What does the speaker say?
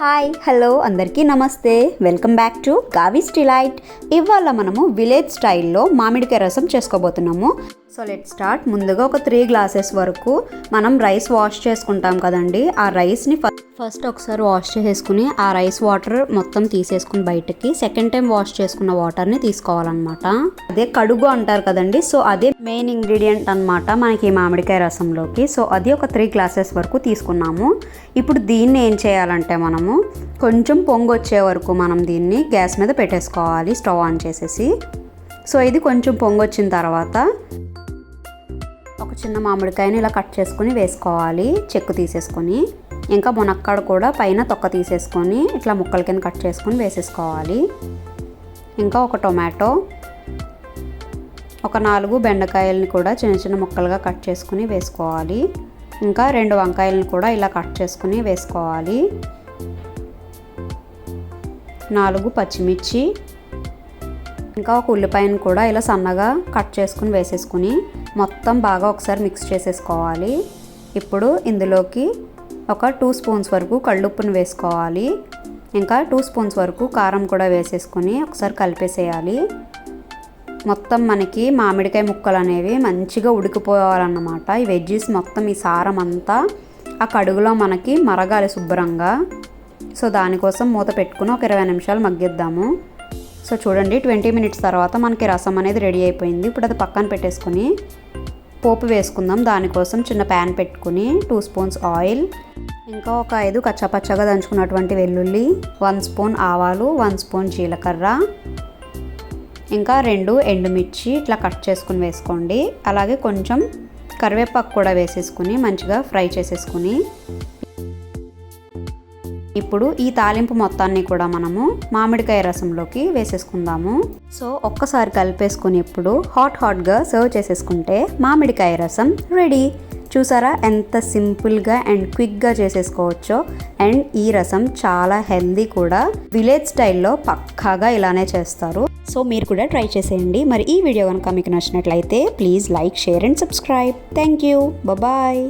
Hi hello అందరికీ నమస్తే. Welcome back to గావి స్టిలైట్ ఇవాళ మనము విలేజ్ స్టైల్లో మామిడికాయ రసం చేసుకోబోతున్నాము. సో లెట్ స్టార్ట్ ముందుగా ఒక త్రీ గ్లాసెస్ వరకు మనం రైస్ వాష్ చేసుకుంటాం కదండి. ఆ రైస్ని ఫస్ట్ ఒకసారి వాష్ చేసేసుకుని ఆ రైస్ వాటర్ మొత్తం తీసేసుకుని బయటకి సెకండ్ టైం వాష్ చేసుకున్న వాటర్ని తీసుకోవాలన్నమాట. అదే కడుగు అంటారు కదండి. సో అదే మెయిన్ ఇంగ్రీడియంట్ అన్నమాట మనకి ఈ మామిడికాయ రసంలోకి. సో అది ఒక త్రీ గ్లాసెస్ వరకు తీసుకున్నాము. ఇప్పుడు దీన్ని ఏం చేయాలంటే మనము కొంచెం పొంగు వచ్చే వరకు మనం దీన్ని గ్యాస్ మీద పెట్టేసుకోవాలి స్టవ్ ఆన్ చేసేసి. సో ఇది కొంచెం పొంగు వచ్చిన తర్వాత ఒక చిన్న మామిడికాయని ఇలా కట్ చేసుకుని వేసుకోవాలి చెక్కు తీసేసుకొని. ఇంకా మునక్కాడ కూడా పైన తొక్క తీసేసుకొని ఇట్లా ముక్కల కింద కట్ చేసుకొని వేసేసుకోవాలి. ఇంకా ఒక టొమాటో ఒక నాలుగు బెండకాయలను కూడా చిన్న చిన్న ముక్కలుగా కట్ చేసుకుని వేసుకోవాలి. ఇంకా రెండు వంకాయలను కూడా ఇలా కట్ చేసుకుని వేసుకోవాలి. నాలుగు పచ్చిమిర్చి. ఇంకా ఒక ఉల్లిపాయను కూడా ఇలా సన్నగా కట్ చేసుకుని వేసేసుకుని మొత్తం బాగా ఒకసారి మిక్స్ చేసేసుకోవాలి. ఇప్పుడు ఇందులోకి ఒక టూ స్పూన్స్ వరకు కళ్ళుప్పును వేసుకోవాలి. ఇంకా టూ స్పూన్స్ వరకు కారం కూడా వేసేసుకొని ఒకసారి కలిపేసేయాలి. మొత్తం మనకి మామిడికాయ ముక్కలు అనేవి మంచిగా ఉడికిపోవాలన్నమాట. ఈ వెజ్జీస్ మొత్తం ఈ సారం అంతా ఆ కడుగులో మనకి మరగాలి శుభ్రంగా. సో దానికోసం మూత పెట్టుకుని ఒక ఇరవై నిమిషాలు మగ్గిద్దాము. సో చూడండి ట్వంటీ మినిట్స్ తర్వాత మనకి రసం అనేది రెడీ అయిపోయింది. ఇప్పుడు అది పక్కన పెట్టేసుకుని పోపు వేసుకుందాం. దానికోసం చిన్న ప్యాన్ పెట్టుకుని టూ స్పూన్స్ ఆయిల్ ఇంకా ఒక ఐదు కచ్చపచ్చగా దంచుకున్నటువంటి వెల్లుల్లి వన్ స్పూన్ ఆవాలు వన్ స్పూన్ జీలకర్ర ఇంకా రెండు ఎండుమిర్చి ఇట్లా కట్ చేసుకుని వేసుకోండి. అలాగే కొంచెం కరివేపాకు కూడా వేసేసుకుని మంచిగా ఫ్రై చేసేసుకుని. ఇప్పుడు ఈ తాలింపు మొత్తాన్ని కూడా మనము మామిడికాయ రసంలోకి వేసేసుకుందాము. సో ఒక్కసారి కలిపేసుకుని ఇప్పుడు హాట్ హాట్గా సర్వ్ చేసేసుకుంటే మామిడికాయ రసం రెడీ చూసారా? ఎంత సింపుల్గా అండ్ క్విక్గా చేసేసుకోవచ్చో. అండ్ ఈ రసం చాలా హెల్దీ కూడా. విలేజ్ స్టైల్లో పక్కాగా ఇలానే చేస్తారు. సో మీరు కూడా ట్రై చేసేయండి. మరి ఈ వీడియో కనుక మీకు నచ్చినట్లయితే please like share and subscribe. Thank you. Bye